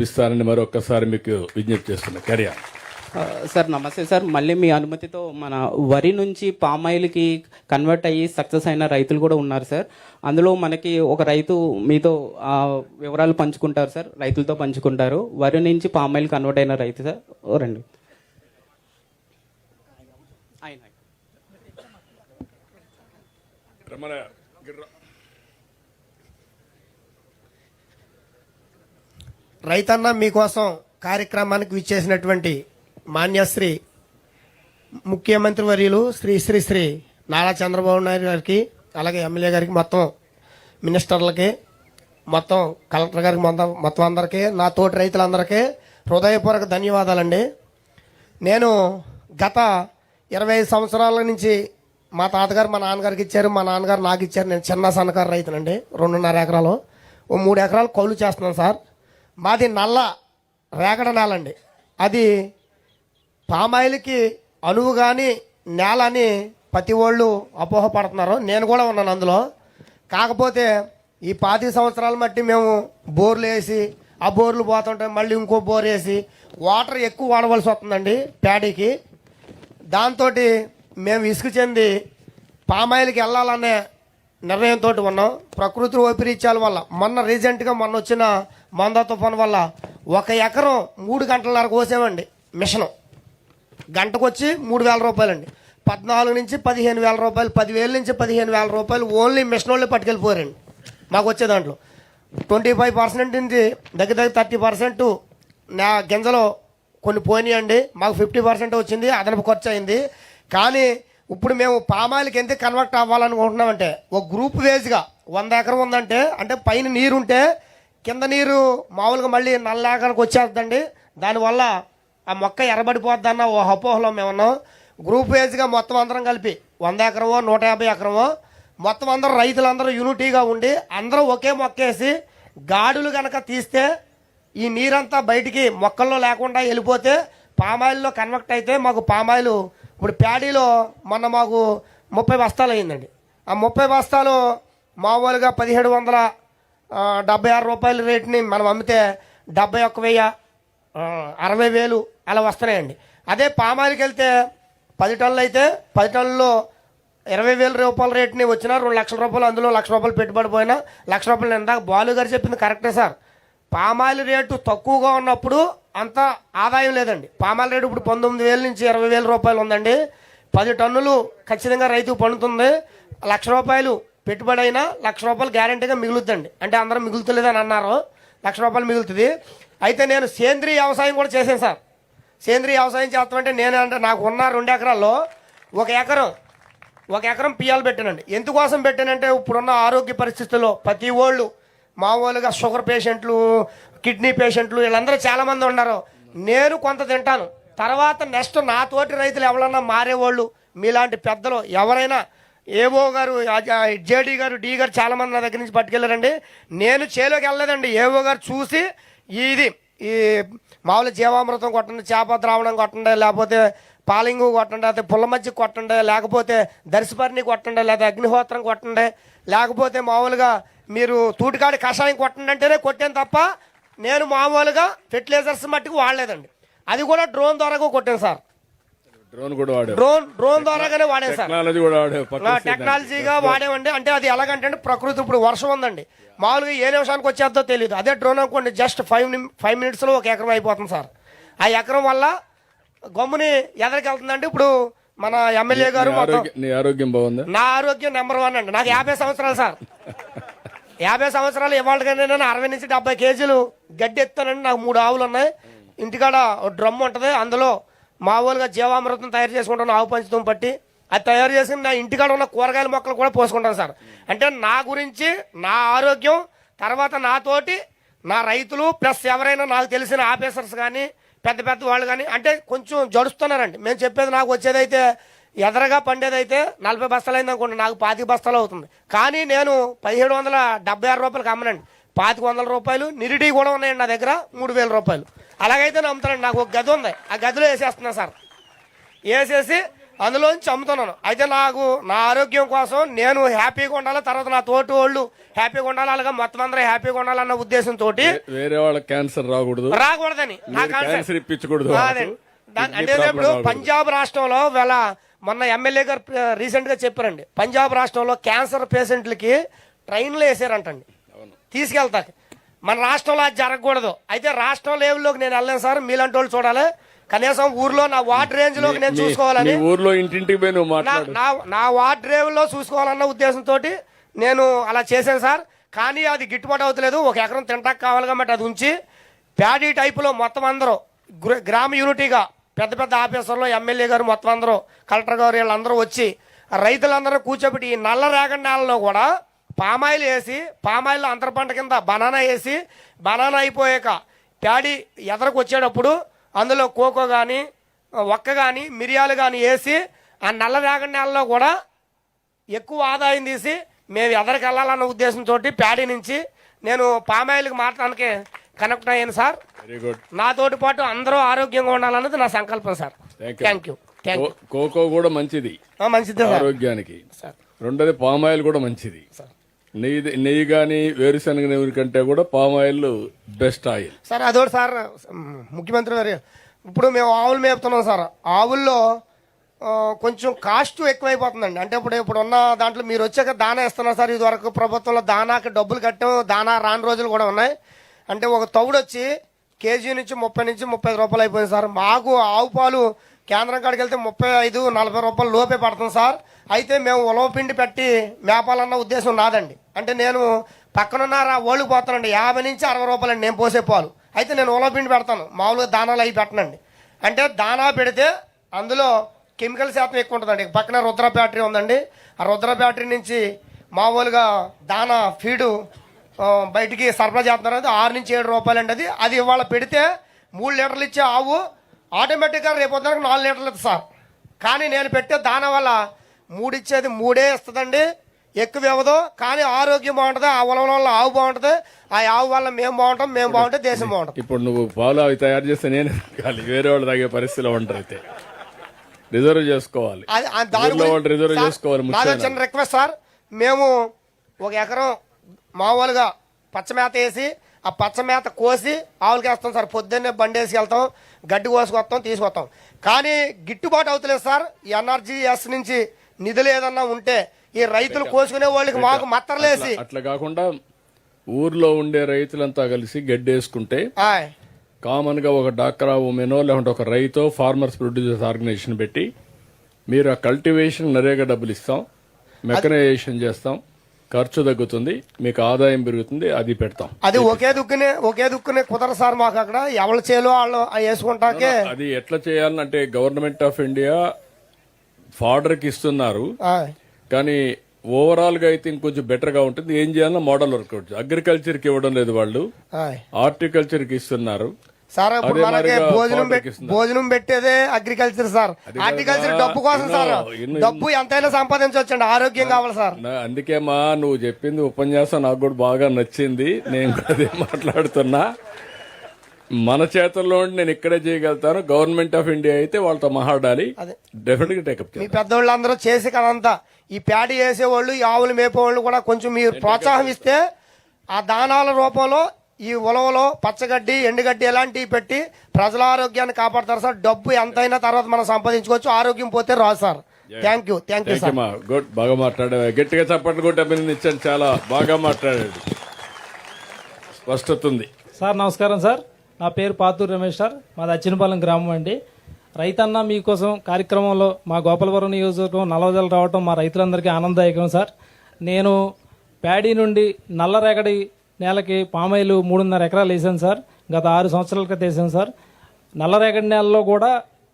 కల్పిస్తారని మరొకసారి మీకు విజ్ఞప్తి చేస్తున్నా. కర్యా ఆ, సార్ నమస్తే సార్. మళ్ళీ మీ అనుమతితో మన వరి నుంచి పామాయిల్కి కన్వర్ట్ అయ్యి సక్సెస్ అయిన రైతులు కూడా ఉన్నారు సార్. అందులో మనకి ఒక రైతు మీతో ఆ, వివరాలు పంచుకుంటారు సార్. రైతులతో పంచుకుంటారు. వరి నుంచి పామాయిల్ కన్వర్ట్ అయిన రైతు సార్. ఓ రండి. ఆయన. రైతన్న మీకోసం కార్యక్రమానికి విచ్చేసినటువంటి మాన్యశ్రీ ముఖ్యమంత్రి వర్యులు శ్రీ శ్రీ శ్రీ నారా చంద్రబాబు నాయుడు గారికి అలాగే ఎమ్మెల్యే గారికి మొత్తం మినిస్టర్లకి మొత్తం కలెక్టర్ గారికి మొత్తం అందరికీ నా తోటి రైతులందరికీ హృదయపూర్వక ధన్యవాదాలండి. నేను గత ఇరవై ఐదు సంవత్సరాల నుంచి మా తాతగారు మా నాన్నగారికి ఇచ్చారు మా నాన్నగారు నాకు ఇచ్చారు. నేను చిన్న సన్నకారు రైతునండి రెండున్నర ఎకరాలు ఓ మూడు ఎకరాలు కౌలు చేస్తున్నాను సార్. మాది నల్ల రేగడ నేల అండి అది పామాయిల్కి అనువు కానీ నేల అని ప్రతి వాళ్ళు అపోహపడుతున్నారు. నేను కూడా ఉన్నాను అందులో. కాకపోతే ఈ పాతి సంవత్సరాల మట్టి మేము బోర్లు వేసి ఆ బోర్లు పోతుంటే మళ్ళీ ఇంకో బోర్ వేసి వాటర్ ఎక్కువ వాడవలసి వస్తుందండి ప్యాడీకి. దాంతో మేము ఇసుకు చెంది పామాయిల్కి వెళ్ళాలనే నిర్ణయంతో ఉన్నాం. ప్రకృతి వైపరీత్యాల వల్ల. మొన్న రీసెంట్గా మొన్న వచ్చిన మంద తుఫాన్ వల్ల ఒక ఎకరం మూడు గంటలన్నర కోసామండి మిషను. గంటకు వచ్చి మూడు వేల రూపాయలండి. పద్నాలుగు నుంచి పదిహేను వేల రూపాయలు పదివేల నుంచి పదిహేను వేల రూపాయలు ఓన్లీ మిషన్ వాళ్ళే పట్టుకెళ్ళిపోయారండి మాకు వచ్చే దాంట్లో. ట్వంటీ ఫైవ్ పర్సెంట్ నుంచి దగ్గర దగ్గర థర్టీ పర్సెంట్ నా గింజలో కొన్ని పోయినాయండి. మాకు ఫిఫ్టీ పర్సెంట్ వచ్చింది అదనపు ఖర్చు అయింది. కానీ ఇప్పుడు మేము పామాయిల్కి ఎందుకు కన్వర్ట్ అవ్వాలనుకుంటున్నామంటే ఒక గ్రూప్ వేజ్గా వంద ఎకరం ఉందంటే అంటే పైన నీరు ఉంటే కింద నీరు మామూలుగా మళ్ళీ నల్ల వచ్చేస్తుందండి. దానివల్ల ఆ మొక్క ఎర్రబడిపోద్దన్న ఓ అపోహలో మేము ఉన్నాం గ్రూప్ వైజ్గా మొత్తం అందరం కలిపి వంద ఎకరమో నూట యాభై ఎకరమో మొత్తం అందరూ రైతులందరూ యూనిటీగా ఉండి అందరూ ఒకే మొక్కేసి గాడులు కనుక తీస్తే ఈ నీరంతా బయటికి మొక్కల్లో లేకుండా వెళ్ళిపోతే పామాయిల్లో కన్వర్ట్ అయితే మాకు పామాయిలు ఇప్పుడు ప్యాడీలో మొన్న మాకు ముప్పై బస్తాలు అయిందండి. ఆ ముప్పై బస్తాలు మామూలుగా పదిహేడు వందల డెబ్బై ఆరు రూపాయల రేటుని మనం అమ్మితే డెబ్బై ఒక్క వెయ్యి అరవై వేలు అలా వస్తున్నాయండి. అదే పామాయిల్కి వెళ్తే పది టన్నులు అయితే పది టన్నుల్లో ఇరవై వేల రూపాయల రేట్ని వచ్చినా రెండు లక్షల రూపాయలు అందులో లక్ష రూపాయలు పెట్టుబడి పోయినా లక్ష రూపాయలు ఇందాక బాలు గారు చెప్పింది కరెక్టే సార్. పామాయిల్ రేటు తక్కువగా ఉన్నప్పుడు అంత ఆదాయం లేదండి. పామాయిల్ రేటు ఇప్పుడు పంతొమ్మిది వేల నుంచి ఇరవై వేల రూపాయలు ఉందండి. పది టన్నులు ఖచ్చితంగా రైతుకు పండుతుంది. లక్ష రూపాయలు పెట్టుబడి అయినా లక్ష రూపాయలు గ్యారంటీగా మిగులుద్దండి. అంటే అందరం మిగులుతలేదని అన్నారు. లక్ష రూపాయలు మిగులుతుంది. అయితే నేను సేంద్రీయ వ్యవసాయం కూడా చేశాను సార్. సేంద్రీయ వ్యవసాయం చేస్తామంటే నేను అంటే నాకు ఉన్న రెండు ఎకరాల్లో ఒక ఎకరం ఒక ఎకరం పియాలు పెట్టానండి. ఎందుకోసం పెట్టానంటే ఇప్పుడున్న ఆరోగ్య పరిస్థితుల్లో ప్రతి వాళ్ళు మామూలుగా షుగర్ పేషెంట్లు కిడ్నీ పేషెంట్లు వీళ్ళందరూ చాలామంది ఉన్నారు. నేను కొంత తింటాను. తర్వాత నెక్స్ట్ నా తోటి రైతులు ఎవరన్నా మారేవాళ్ళు మీలాంటి పెద్దలు ఎవరైనా ఏవో గారు జేడీ గారు డి గారు చాలామంది నా దగ్గర నుంచి పట్టుకెళ్ళారండి. నేను చేలోకి వెళ్ళలేదండి. ఏవో గారు చూసి ఇది ఈ మామూలు జీవామృతం కొట్టండి చేప ద్రావణం కొట్టండి లేకపోతే పాలింగు కొట్టండి లేకపోతే పుల్ల మజ్జిగ కొట్టండి లేకపోతే దర్శపర్ణి కొట్టండి లేకపోతే అగ్నిహోత్రం కొట్టండి లేకపోతే మామూలుగా మీరు తూటికాడి కషాయం కొట్టండి అంటేనే కొట్టాను తప్ప నేను మామూలుగా ఫెర్టిలైజర్స్ మట్టుకు వాడలేదండి. అది కూడా డ్రోన్ ద్వారా కొట్టాను సార్. డ్రోన్ కూడా వాడారు డ్రోన్ డ్రోన్ ద్వారాగానే వాడాను సార్. టెక్నాలజీ కూడా సైడ్ టెక్నాలజీగా వాడేవండి. అంటే అది ఎలాగంటే ప్రకృతి ఇప్పుడు వర్షం ఉందండి. మామూలుగా ఏ నిమిషానికి వచ్చేద్దో తెలియదు అదే డ్రోన్ అనుకోండి జస్ట్ ఫైవ్ ఫైవ్ మినిట్స్లో ఒక ఎకరం అయిపోతుంది సార్. ఆ ఎకరం వల్ల గమ్ముని ఎదరికి వెళ్తుందండి. ఇప్పుడు మన ఎమ్మెల్యే గారు నీ ఆరోగ్యం బాగుందా? నా ఆరోగ్యం నెంబర్ వన్ అండి. నాకు యాభై సంవత్సరాలు సార్. యాభై సంవత్సరాలు ఇవాళ కానీ నేను అరవై నుంచి డెబ్బై కేజీలు గడ్డి ఎత్తానండి. నాకు మూడు ఆవులు ఉన్నాయి. ఇంటికాడ డ్రమ్ ఉంటుంది. అందులో మామూలుగా జీవామృతం తయారు చేసుకుంటాను ఆవు పంచుతం పట్టి అది తయారు చేసి నా ఇంటికాడ ఉన్న కూరగాయల మొక్కలు కూడా పోసుకుంటాను సార్. అంటే నా గురించి నా ఆరోగ్యం తర్వాత నాతోటి నా రైతులు ప్లస్ ఎవరైనా నాకు తెలిసిన ఆఫీసర్స్ కానీ పెద్ద పెద్ద వాళ్ళు కానీ అంటే కొంచెం జడుస్తున్నారండి. మేము చెప్పేది నాకు వచ్చేదైతే ఎదరగా పండేదైతే నలభై బస్తాలు అయింది అనుకోండి నాకు పాతిక బస్తాలు అవుతుంది. కానీ నేను పదిహేడు వందల డెబ్బై ఆరు రూపాయలకి అమ్మనండి పాతిక వందల రూపాయలు నిరిడి కూడా ఉన్నాయండి నా దగ్గర మూడు వేల రూపాయలు. అలాగైతే నమ్ముతానండి నాకు ఒక గది ఉంది. ఆ గదిలో వేసేస్తున్నా సార్. వేసేసి అందులోంచి అమ్ముతున్నాను అయితే నాకు నా ఆరోగ్యం కోసం నేను హ్యాపీగా ఉండాలి తర్వాత నా తోటి వాళ్ళు హ్యాపీగా ఉండాలి అలాగే మొత్తం అందరూ హ్యాపీగా ఉండాలన్న ఉద్దేశంతో వేరే వాళ్ళకి క్యాన్సర్ రాకూడదు. రాకూడదని. క్యాన్సర్ ఇప్పించకూడదు అంటే ఇప్పుడు. పంజాబ్ రాష్ట్రంలో వేళ మొన్న ఎమ్మెల్యే గారు రీసెంట్గా చెప్పారండి. పంజాబ్ రాష్ట్రంలో క్యాన్సర్ పేషెంట్లకి ట్రైన్లు వేసారంటండి. తీసుకెళ్తాకి మన రాష్ట్రంలో అది జరగకూడదు. అయితే రాష్ట్రం లెవెల్లోకి నేను వెళ్ళాను సార్ మీలాంటి వాళ్ళు చూడాలి. కనీసం ఊర్లో నా వార్డ్ రేంజ్లోకి నేను చూసుకోవాలని. ఊర్లో ఇంటింటికి పోయి నువ్వు నా వార్డ్ రేవుల్లో చూసుకోవాలన్న ఉద్దేశంతో నేను అలా చేశాను సార్. కానీ అది గిట్టుబాటు అవుతలేదు. ఒక ఎకరం తింటాక కావాలి కాబట్టి అది ఉంచి ప్యాడీ టైపులో మొత్తం అందరూ గ్ర- గ్రామ యూనిటీగా పెద్ద పెద్ద ఆఫీసర్లు ఎమ్మెల్యే గారు మొత్తం అందరూ కలెక్టర్ గారు వీళ్ళందరూ వచ్చి రైతులందరూ కూర్చోబెట్టి ఈ నల్ల రేగడి నేలలో కూడా పామాయిల్ వేసి పామాయిల్ అంతర పంట కింద బనానా వేసి బనానా అయిపోయాక ప్యాడీ ఎదరకు వచ్చేటప్పుడు అందులో కోకో కానీ ఒక్క కానీ మిరియాలు కానీ వేసి ఆ నల్ల రేగడి నేలలో కూడా ఎక్కువ ఆదాయం తీసి మేము ఎదరికి వెళ్ళాలన్న ఉద్దేశంతో ప్యాడీ నుంచి నేను పామాయిల్కి మాట్లాడడానికి కనెక్ట్ అయ్యాను సార్. వెరీ గుడ్ నాతోటి పాటు అందరూ ఆరోగ్యంగా ఉండాలన్నది నా సంకల్పం సార్. థ్యాంక్ యూ కోకో కూడా మంచిది. మంచిదే ఆరోగ్యానికి. సార్. రెండోది పామ్ ఆయిల్ కూడా మంచిది. సార్. నెయ్యి నెయ్యి కానీ వేరుశనగ నెయ్యి కంటే కూడా palm oil best oil. Sir అదోటి sir ముఖ్యమంత్రి గారు ఇప్పుడు మేము ఆవులు మేపుతున్నాం సార్. ఆవుల్లో కొంచెం కాస్ట్ ఎక్కువైపోతుందండి. అంటే ఇప్పుడు ఇప్పుడు ఉన్న దాంట్లో మీరు వచ్చాక దానా ఇస్తున్నారు సార్. ఇదివరకు ప్రభుత్వంలో దానాకి డబ్బులు కట్టాం దానా రాని రోజులు కూడా ఉన్నాయి. అంటే ఒక తౌడు వచ్చి కేజీ నుంచి ముప్పై నుంచి ముప్పై ఐదు రూపాయలు అయిపోయింది సార్. మాకు ఆవు పాలు కేంద్రం కాడికి వెళ్తే ముప్పై ఐదు నలభై రూపాయలు లోపే పడుతుంది సార్. అయితే మేము ఉలవ పిండి పెట్టి మేపాలన్న ఉద్దేశం నాదండి. అంటే నేను పక్కనున్న ఓళ్ళు పోతానండి యాభై నుంచి అరవై రూపాయలండి నేను పోసే పాలు. అయితే నేను ఉలవ పిండి పెడతాను. మామూలుగా దానాలు అవి పెట్టనండి. అంటే దానా పెడితే అందులో కెమికల్ శాతం ఎక్కువ ఉంటుందండి. పక్కన రుద్ర బ్యాటరీ ఉందండి. ఆ రుద్ర బ్యాటరీ నుంచి మామూలుగా దానా ఫీడు బయటికి సరఫరా చేస్తున్నారు. అది ఆరు నుంచి ఏడు రూపాయలు అండి అది. అది ఇవాళ పెడితే మూడు లీటర్లు ఇచ్చే ఆవు ఆటోమేటిక్గా రేపు పొద్దునకు నాలుగు లీటర్లు ఇస్తుంది సార్. కానీ నేను పెట్టే దాన వల్ల మూడు ఇచ్చేది మూడే ఇస్తుందండి ఎక్కువ ఇవ్వదు. కానీ ఆరోగ్యం బాగుంటుంది. ఆ ఉలవల వల్ల ఆవు బాగుంటుంది. ఆ ఆవు వల్ల మేము బాగుంటాం. మేము బాగుంటే దేశం బాగుంటుంది. ఇప్పుడు నువ్వు పాలు అవి తయారు చేస్తే నేను తాగాలి. వేరే వాళ్ళు తాగే పరిస్థితిలో ఉంటారు అయితే. రిజర్వ్ చేసుకోవాలి. ఊర్లో వాళ్ళు రిజర్వ్ చేసుకోవాలి నాదో చిన్న రిక్వెస్ట్ సార్. మేము ఒక ఎకరం మామూలుగా పచ్చమేత వేసి ఆ పచ్చమేత కోసి ఆవులకి వేస్తాం సార్. పొద్దున్నే బండి వేసి వెళ్తాం గడ్డి కోసుకొస్తాం తీసుకొస్తాం. కానీ గిట్టుబాటు అవుతలేదు సార్. ఈ ఎన్ఆర్జీఎస్ నుంచి నిధులు ఏదన్నా ఉంటే ఈ రైతులు కోసుకునే వాళ్ళకి మాకు మత్తరలేసి. అట్లా- కాకుండా ఊర్లో ఉండే రైతులంతా కలిసి గడ్డేసుకుంటే కామన్గా ఒక డాక్రా ఉమెనో లేకుంటే ఒక రైతో ఫార్మర్స్ ప్రొడ్యూసర్స్ ఆర్గనైజేషన్ పెట్టి మీరు ఆ కల్టివేషన్ నరేగా డబ్బులు ఇస్తాం మెకనైజేషన్ చేస్తాం ఖర్చు తగ్గుతుంది మీకు ఆదాయం పెరుగుతుంది అది పెడతాం. అది ఒకే దుక్కునే ఒకే దుక్కునే కుదరదు సార్ మాకు అక్కడ. ఎవరి చేలో వాళ్ళు వేసుకుంటాకే అది ఎట్లా చేయాలంటే గవర్నమెంట్ ఆఫ్ ఇండియా ఫార్డర్కి ఇస్తున్నారు కానీ ఓవరాల్గా అయితే ఇంకొంచెం బెటర్గా ఉంటుంది. ఏం చేయాలన్నా మోడల్ వర్కౌట్ అగ్రికల్చర్కి ఇవ్వడం లేదు వాళ్ళు. హార్టికల్చర్కి ఇస్తున్నారు. సార్ ఇప్పుడు మనకి భోజనం. భోజనం పెట్టేదే అగ్రికల్చర్ సార్. కదా, డబ్బు కోసం సార్. డబ్బు ఎంతైనా సంపాదించవచ్చండి. ఆరోగ్యం కావాలి సార్. నా- అందుకేమా నువ్వు చెప్పింది ఉపన్యాసం నాకు కూడా బాగా నచ్చింది. నేను అదే మాట్లాడుతున్నా. మన చేతుల్లో నేను ఇక్కడే చేయగలుగుతాను. గవర్నమెంట్ ఆఫ్ ఇండియా అయితే వాళ్ళతో అదే. డెఫినెట్గా టేకప్ మీ పెద్దోళ్ళు అందరూ చేసి కదంతా ఈ ప్యాడీ వేసేవాళ్ళు ఈ ఆవులు మేపేవాళ్ళు కూడా కొంచెం మీరు ప్రోత్సాహం ఇస్తే ఆ దానాల రూపంలో ఈ ఉలవలో పచ్చగడ్డి ఎండుగడ్డి ఇలాంటివి పెట్టి ప్రజల ఆరోగ్యాన్ని కాపాడతారు సార్? డబ్బు ఎంతైనా తర్వాత మనం సంపాదించుకోవచ్చు. ఆరోగ్యం పోతే రాదు sir. Thank you thank you sir good. బాగా మాట్లాడావు. గట్టిగా చప్పట్లు కొట్టి అభినందించాను. చాలా బాగా మాట్లాడాడు. స్పష్టత ఉంది సార్ నమస్కారం సార్. నా పేరు పాతూరు రమేష్ సార్. మాది అచ్చినపాలెం గ్రామం అండి. రైతన్న మీకోసం కార్యక్రమంలో మా గోపాలపురం నియోజకవర్గం నల్లవజలు రావటం మా రైతులందరికీ ఆనందదాయకం సార్. నేను ప్యాడీ నుండి నల్లరేగడి నేలకి పామాయిలు మూడున్నర ఎకరాలు వేసాను సార్. గత ఆరు సంవత్సరాల క్రితం వేసాను సార్. నల్లరేగడి నేలలో కూడా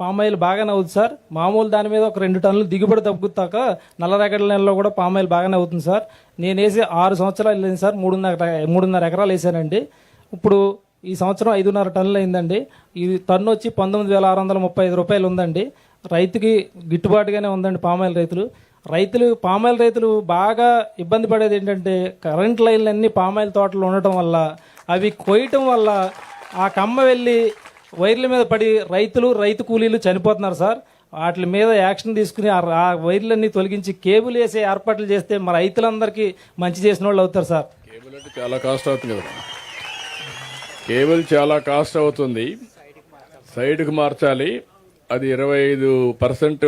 పామాయిల్ బాగానే అవుతుంది సార్. మామూలు దాని మీద ఒక రెండు టన్నులు దిగుబడి తగ్గుతాక నల్లరేగడి నెలలో కూడా పామాయిల్ బాగానే అవుతుంది సార్. నేను వేసి ఆరు సంవత్సరాలు వెళ్ళింది సార్. మూడున్నర మూడున్నర ఎకరాలు వేసానండి. ఇప్పుడు ఈ సంవత్సరం ఐదున్నర టన్నులు అయిందండి. ఈ టన్ను వచ్చి పంతొమ్మిది వేల ఆరు వందల ముప్పై ఐదు రూపాయలు ఉందండి. రైతుకి గిట్టుబాటుగానే ఉందండి పామాయిల్ రైతులు. రైతులు పామాయిల్ రైతులు బాగా ఇబ్బంది పడేది ఏంటంటే కరెంట్ లైన్లు అన్ని పామాయిల్ తోటలు ఉండటం వల్ల అవి కొయ్యటం వల్ల ఆ కమ్మ వెళ్ళి వైర్ల మీద పడి రైతులు రైతు కూలీలు చనిపోతున్నారు సార్. వాటి మీద యాక్షన్ తీసుకుని ఆ వైర్లన్నీ తొలగించి కేబుల్ వేసే ఏర్పాట్లు చేస్తే మన రైతులందరికీ మంచి చేసిన వాళ్ళు అవుతారు సార్. కేబుల్ అంటే చాలా కాస్ట్ అవుతుంది కదా. కేబుల్ చాలా కాస్ట్ అవుతుంది. సైడ్కి మార్చాలి. అది ఇరవై ఐదు పర్సెంట్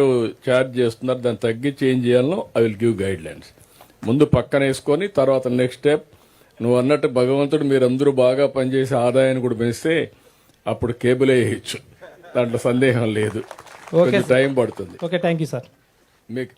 ఛార్జ్ చేస్తున్నారు దాన్ని తగ్గించి ఏం చేయాలనో I will give guidelines ముందు పక్కన వేసుకొని తర్వాత నెక్స్ట్ స్టెప్ నువ్వు అన్నట్టు భగవంతుడు మీరందరూ బాగా పనిచేసి ఆదాయాన్ని కూడా పెంచితే అప్పుడు కేబులే వేయచ్చు. దాంట్లో సందేహం లేదు. టైం పడుతుంది. ఓకే థ్యాంక్ యూ సార్ మీకు